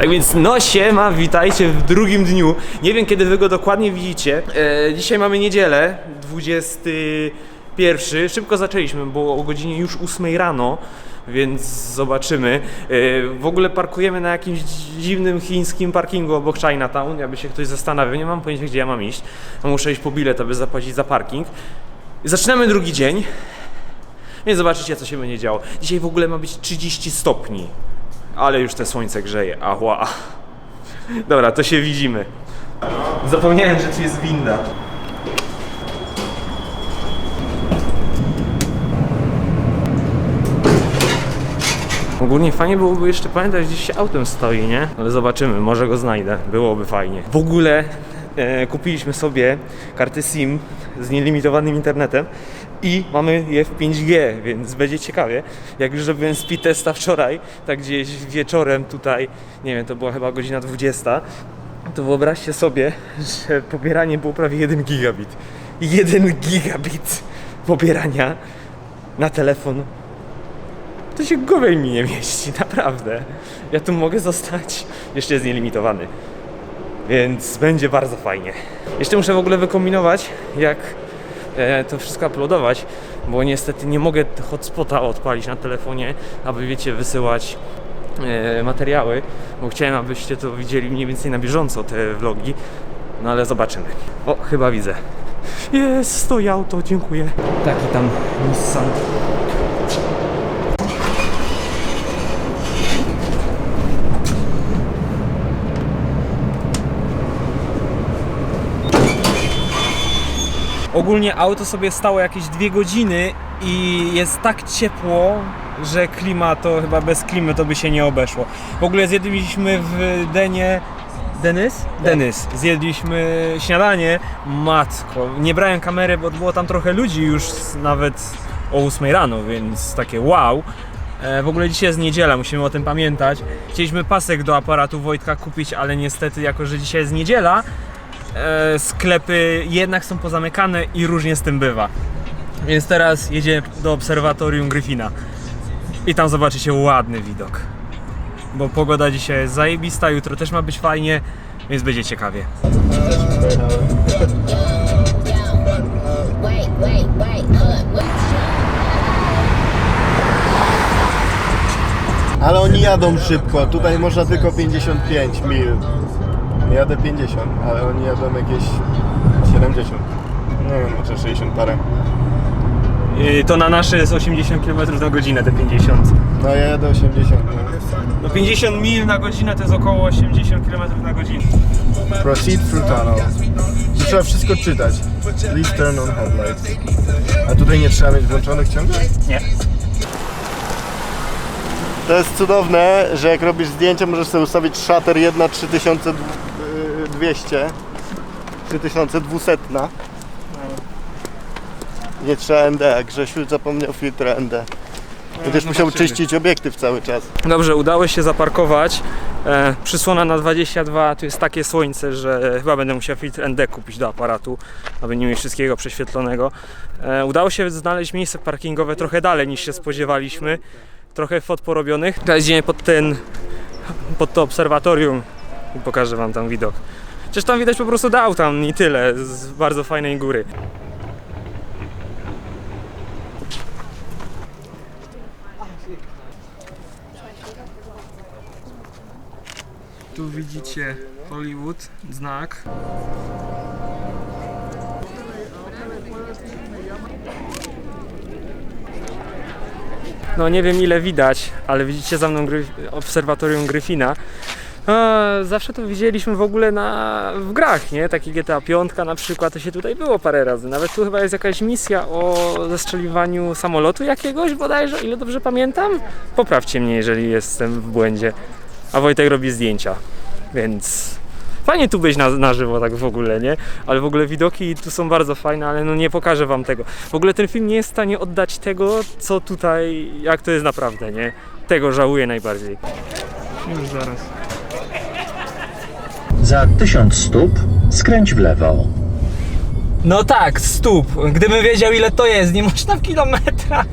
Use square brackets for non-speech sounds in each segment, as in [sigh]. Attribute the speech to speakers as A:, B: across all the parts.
A: Tak więc no siema, witajcie w drugim dniu. Nie wiem kiedy wy go dokładnie widzicie. E, dzisiaj mamy niedzielę, 21. Szybko zaczęliśmy, bo o godzinie już 8 rano. Więc zobaczymy. E, W ogóle parkujemy na jakimś dziwnym chińskim parkingu obok Chinatown, jakby się ktoś zastanawiał. Nie mam pojęcia, gdzie ja mam iść. Muszę iść po bilet, aby zapłacić za parking. Zaczynamy drugi dzień. Więc zobaczycie, co się będzie działo. Dzisiaj w ogóle ma być 30 stopni. Ale już te słońce grzeje. Ała. Dobra, to się widzimy. Zapomniałem, że tu jest winda. Ogólnie fajnie byłoby jeszcze pamiętać, gdzieś się autem stoi, nie? Ale zobaczymy, może go znajdę. Byłoby fajnie. W ogóle e, kupiliśmy sobie karty SIM z nielimitowanym internetem i mamy je w 5G, więc będzie ciekawie. Jak już zrobiłem speed testa wczoraj, tak gdzieś wieczorem tutaj, nie wiem, to była chyba godzina 20, to wyobraźcie sobie, że pobieranie było prawie 1 gigabit. 1 gigabit pobierania na telefon to się głowie mi nie mieści, [laughs] naprawdę. Ja tu mogę zostać, jeszcze jest nielimitowany. Więc będzie bardzo fajnie. Jeszcze muszę w ogóle wykombinować, jak to wszystko uploadować, bo niestety nie mogę hotspota odpalić na telefonie, aby wiecie, wysyłać e, materiały, bo chciałem, abyście to widzieli mniej więcej na bieżąco, te vlogi. No ale zobaczymy. O, chyba widzę. Jest, stoi auto, dziękuję. Taki tam Nissan. Ogólnie auto sobie stało jakieś dwie godziny i jest tak ciepło, że klima to chyba bez klimy to by się nie obeszło. W ogóle zjedliśmy w Denie. Denys? Denys. Zjedliśmy śniadanie. Matko, nie brałem kamery, bo było tam trochę ludzi już nawet o 8 rano, więc takie wow. E, W ogóle dzisiaj jest niedziela, musimy o tym pamiętać. Chcieliśmy pasek do aparatu Wojtka kupić, ale niestety, jako że dzisiaj jest niedziela, e, sklepy jednak są pozamykane i różnie z tym bywa. Więc teraz jedziemy do obserwatorium Gryfina. I tam zobaczycie ładny widok. Bo pogoda dzisiaj jest zajebista, jutro też ma być fajnie, więc będzie ciekawie.
B: Ale oni jadą szybko, tutaj można tylko 55 mil. Jadę 50, ale oni jadą jakieś 70. Nie wiem, może 60 parę.
A: Yy, To na nasze jest 80 km na godzinę, te 50.
B: No ja jadę 80. No.
A: No 50 mil na godzinę to jest około 80 km na godzinę.
B: Proceed through tunnel. Tu trzeba wszystko czytać. Please turn on headlights. A tutaj nie trzeba mieć włączonych ciągle?
A: Nie.
B: To jest cudowne, że jak robisz zdjęcie, możesz sobie ustawić shutter 1 3200. 3200. Nie trzeba ND, a Grzesiu zapomniał filtra ND. Będziesz musiał czyścić obiektyw cały czas.
A: Dobrze, udało się zaparkować. E, przysłona na 22, tu jest takie słońce, że chyba będę musiał filtr ND kupić do aparatu, aby nie mieć wszystkiego prześwietlonego. E, udało się znaleźć miejsce parkingowe trochę dalej niż się spodziewaliśmy. Trochę fot porobionych. Teraz idziemy pod ten, pod to obserwatorium i pokażę wam tam widok. Przecież tam widać po prostu dał tam i tyle, z bardzo fajnej góry. Tu widzicie Hollywood, znak. No nie wiem ile widać, ale widzicie za mną obserwatorium Gryfina. A, zawsze to widzieliśmy w ogóle na, w grach, nie? Taki GTA 5 na przykład, to się tutaj było parę razy. Nawet tu chyba jest jakaś misja o zestrzeliwaniu samolotu jakiegoś bodajże, ile dobrze pamiętam. Poprawcie mnie, jeżeli jestem w błędzie. A Wojtek robi zdjęcia, więc fajnie tu być na, na żywo tak w ogóle, nie? Ale w ogóle widoki tu są bardzo fajne, ale no nie pokażę wam tego. W ogóle ten film nie jest w stanie oddać tego, co tutaj, jak to jest naprawdę, nie? Tego żałuję najbardziej. Już zaraz.
C: Za 1000 stóp skręć w lewo.
A: No tak, stóp. Gdybym wiedział ile to jest, nie można w kilometrach.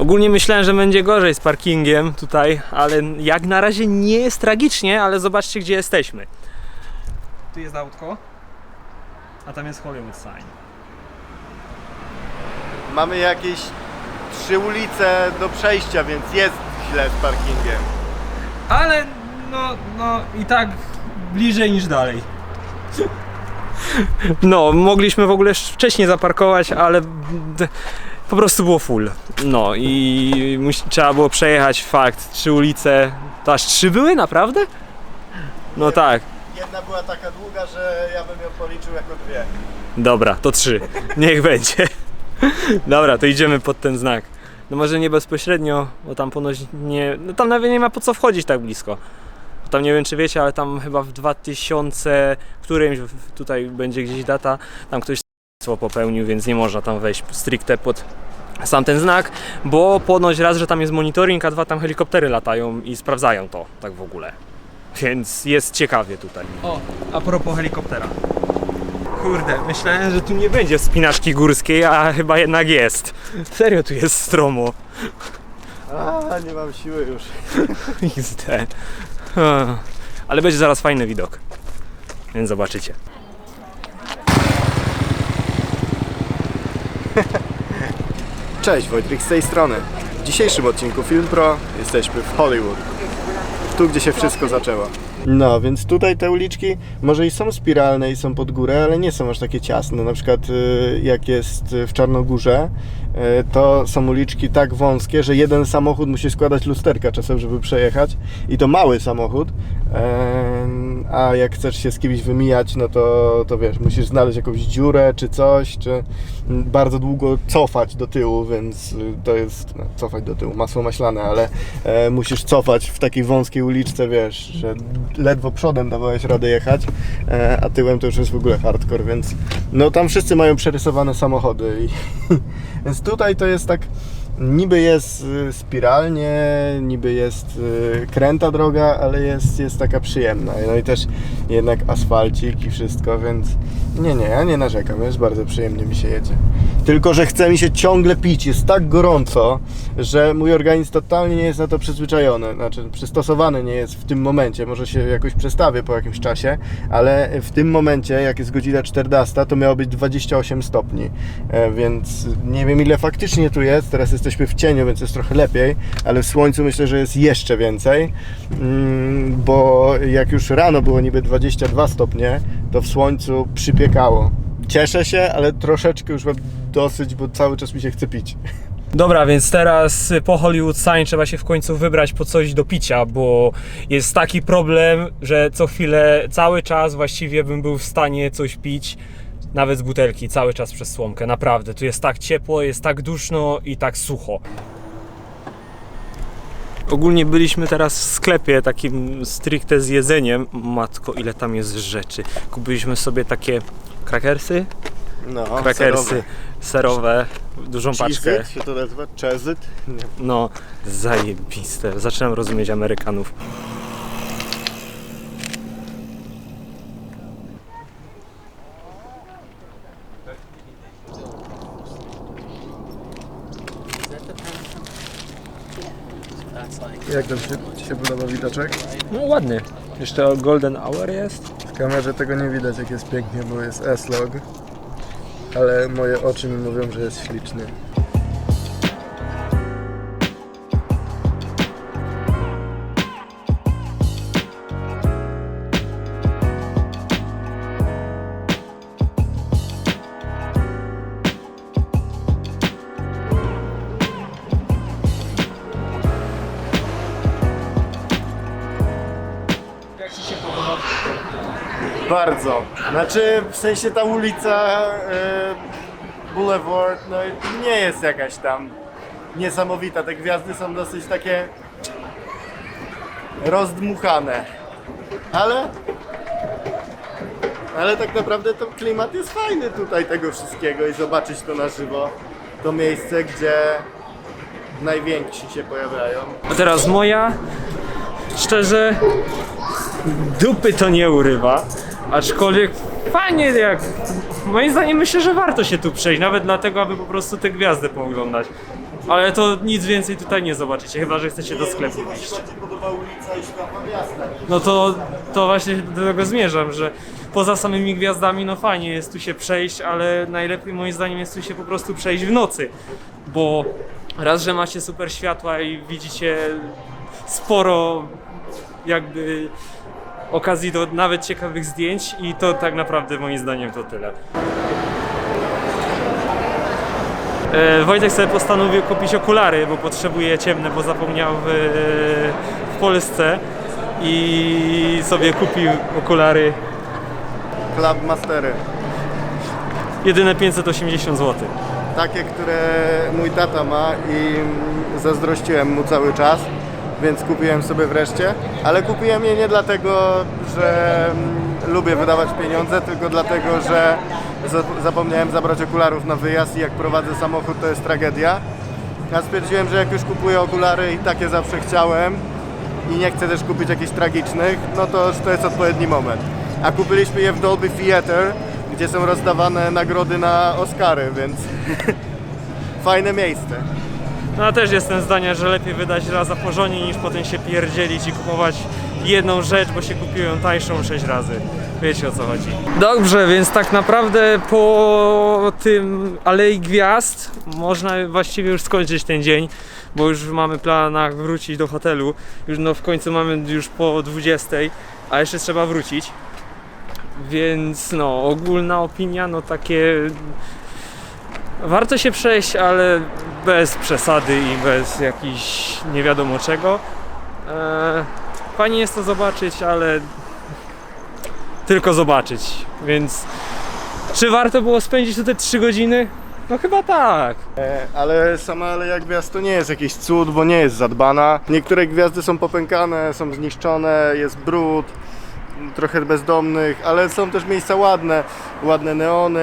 A: Ogólnie myślałem, że będzie gorzej z parkingiem tutaj, ale jak na razie nie jest tragicznie, ale zobaczcie gdzie jesteśmy. Tu jest autko, a tam jest Hollywood sign.
B: Mamy jakieś trzy ulice do przejścia, więc jest źle z parkingiem.
A: Ale no, no i tak bliżej niż dalej. No, mogliśmy w ogóle wcześniej zaparkować, ale po prostu było full. No i trzeba było przejechać fakt, trzy ulice. To aż trzy były naprawdę? No tak.
B: Jedna była taka długa, że ja bym ją policzył jako dwie.
A: Dobra, to trzy. Niech będzie. Dobra, to idziemy pod ten znak. No może nie bezpośrednio, bo tam ponoć nie. No tam nawet nie ma po co wchodzić tak blisko. Tam nie wiem czy wiecie, ale tam chyba w 2000 którymś tutaj będzie gdzieś data, tam ktoś popełnił, więc nie można tam wejść stricte pod sam ten znak, bo ponoć raz, że tam jest monitoring, a dwa tam helikoptery latają i sprawdzają to tak w ogóle. Więc jest ciekawie tutaj. O, a propos helikoptera. Kurde, myślałem, że tu nie będzie wspinaczki górskiej, a chyba jednak jest. Serio tu jest stromo.
B: A, nie mam siły już. [laughs]
A: XD. Ale będzie zaraz fajny widok. Więc zobaczycie. [laughs]
B: Cześć, Wojtrik z tej strony. W dzisiejszym odcinku Film Pro jesteśmy w Hollywood. Tu, gdzie się wszystko zaczęło. No, więc tutaj te uliczki może i są spiralne i są pod górę, ale nie są aż takie ciasne. Na przykład y, jak jest w Czarnogórze, y, to są uliczki tak wąskie, że jeden samochód musi składać lusterka czasem, żeby przejechać. I to mały samochód. Em, A jak chcesz się z kimś wymijać, no to, to wiesz, musisz znaleźć jakąś dziurę czy coś, czy bardzo długo cofać do tyłu, więc y, to jest no, cofać do tyłu, masło maślane, ale e, musisz cofać w takiej wąskiej uliczce, wiesz, że ledwo przodem dawałeś radę jechać, e, a tyłem to już jest w ogóle hardcore, więc no tam wszyscy mają przerysowane samochody i [laughs] więc tutaj to jest tak niby jest y, spiralnie, niby jest y, kręta droga, ale jest, jest taka przyjemna. No i też jednak asfalcik i wszystko, więc nie, nie, ja nie narzekam, jest bardzo przyjemnie mi się jedzie. Tylko, że chce mi się ciągle pić, jest tak gorąco, że mój organizm totalnie nie jest na to przyzwyczajony, znaczy przystosowany nie jest w tym momencie, może się jakoś przestawię po jakimś czasie, ale w tym momencie, jak jest godzina 14, to miało być 28 stopni, e, więc nie wiem ile faktycznie tu jest, teraz jesteśmy w cieniu, więc jest trochę lepiej, ale w słońcu myślę, że jest jeszcze więcej, mm, bo jak już rano było niby 22 stopnie, to w słońcu przypiekało. Cieszę się, ale troszeczkę już mam dosyć, bo cały czas mi się chce pić.
A: Dobra, więc teraz po Hollywood Sign trzeba się w końcu wybrać po coś do picia, bo jest taki problem, że co chwilę, cały czas właściwie bym był w stanie coś pić, nawet z butelki, cały czas przez słomkę, naprawdę. Tu jest tak ciepło, jest tak duszno i tak sucho. Ogólnie byliśmy teraz w sklepie takim stricte z jedzeniem. Matko, ile tam jest rzeczy. Kupiliśmy sobie takie krakersy,
B: No,
A: krakersy serowe, dużą paczkę.
B: Cheez-It się to nazywa? Cheez-It? Nie.
A: No, zajebiste. Zaczynam rozumieć Amerykanów.
B: Jak tam się, Ci się podoba widoczek?
A: No ładny. Jeszcze Golden Hour jest.
B: W kamerze tego nie widać jak jest pięknie, bo jest S-Log. Ale moje oczy mi mówią, że jest śliczny. Bardzo. Znaczy, w sensie ta ulica e, Boulevard, no nie jest jakaś tam niesamowita. Te gwiazdy są dosyć takie rozdmuchane. Ale ale tak naprawdę to klimat jest fajny tutaj tego wszystkiego i zobaczyć to na żywo. To miejsce, gdzie najwięksi się pojawiają.
A: A teraz moja. Szczerze, dupy to nie urywa. Aczkolwiek fajnie jak. Moim zdaniem myślę, że warto się tu przejść. Nawet dlatego, aby po prostu te gwiazdy pooglądać. Ale to nic więcej tutaj nie zobaczycie, chyba że chcecie do sklepu iść. No to, to właśnie do tego zmierzam, że poza samymi gwiazdami, no fajnie jest tu się przejść, ale najlepiej moim zdaniem jest tu się po prostu przejść w nocy, bo raz, że macie super światła i widzicie sporo jakby okazji do nawet ciekawych zdjęć i to tak naprawdę moim zdaniem to tyle. E, Wojtek sobie postanowił kupić okulary, bo potrzebuje ciemne, bo zapomniał w, w Polsce i sobie kupił okulary
B: Club Mastery.
A: jedyne 580 zł.
B: Takie, które mój tata ma i zazdrościłem mu cały czas, więc kupiłem sobie wreszcie. Ale kupiłem je nie dlatego, że mm, lubię wydawać pieniądze, tylko dlatego, że za- zapomniałem zabrać okularów na wyjazd i jak prowadzę samochód to jest tragedia. Ja stwierdziłem, że jak już kupuję okulary i takie zawsze chciałem i nie chcę też kupić jakichś tragicznych, no to to jest odpowiedni moment. A kupiliśmy je w Dolby Theatre, gdzie są rozdawane nagrody na Oscary, więc [laughs] fajne miejsce.
A: No ja też jestem zdania, że lepiej wydać raz za porządnie niż potem się pierdzielić i kupować jedną rzecz, bo się kupiłem tańszą 6 razy. Wiecie o co chodzi. Dobrze, więc tak naprawdę po tym Alei Gwiazd można właściwie już skończyć ten dzień, bo już mamy planach wrócić do hotelu. Już no w końcu mamy już po 20, a jeszcze trzeba wrócić. Więc no, ogólna opinia, no takie Warto się przejść, ale bez przesady i bez jakichś nie wiadomo czego. Eee, fajnie jest to zobaczyć, ale tylko zobaczyć. Więc czy warto było spędzić tutaj 3 godziny? No chyba tak.
B: E, Ale sama Aleja Gwiazd to nie jest jakiś cud, bo nie jest zadbana. Niektóre gwiazdy są popękane, są zniszczone, jest brud, trochę bezdomnych, ale są też miejsca ładne. Ładne neony,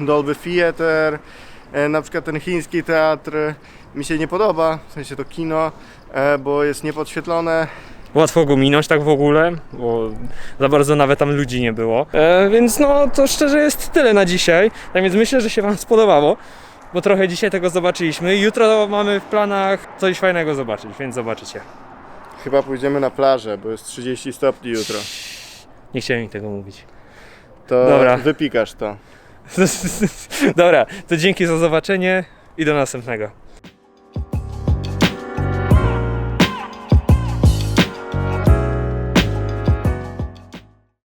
B: Dolby Theatre, e, na przykład ten chiński teatr mi się nie podoba, w sensie to kino, e, bo jest niepodświetlone.
A: Łatwo go minąć tak w ogóle, bo za bardzo nawet tam ludzi nie było. E, więc no to szczerze jest tyle na dzisiaj. Tak więc myślę, że się Wam spodobało, bo trochę dzisiaj tego zobaczyliśmy. Jutro mamy w planach coś fajnego zobaczyć, więc zobaczycie.
B: Chyba pójdziemy na plażę, bo jest 30 stopni jutro.
A: Nie chciałem mi tego mówić.
B: To
A: Dobra.
B: wypikasz to. [laughs]
A: Dobra, to dzięki za zobaczenie i do następnego.